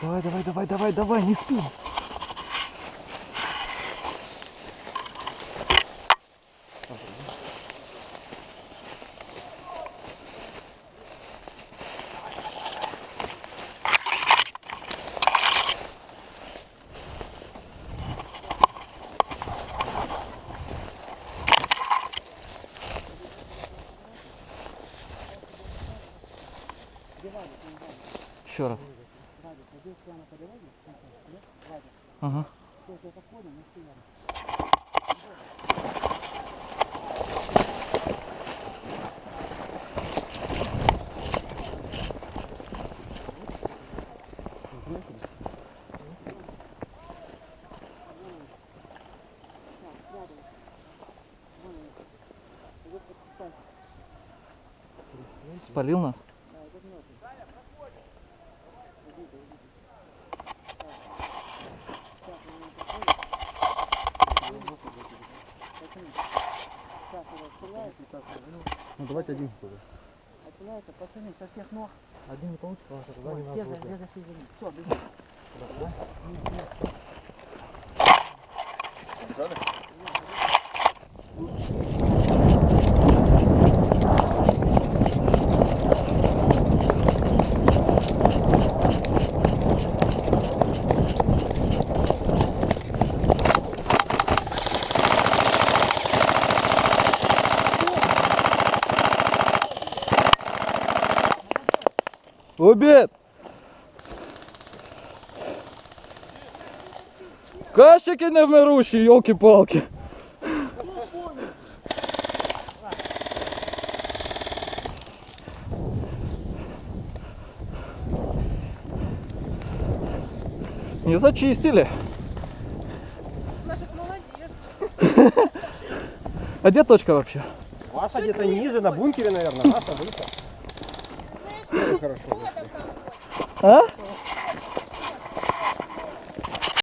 Давай, давай, давай, давай, давай, не спи. Еще раз. Ага. Спалил нас? Ну давайте один туда. Отстреляется, пацаны, со всех ног. Один не получится, а тогда не надо. все, все. Все, бежим. Обед! Кащики невмирущі, йолки-палки. Не зачистили. А где точка вообще? Ваша где-то ниже, на бункере, наверное. Наша выше. Хорошо. А?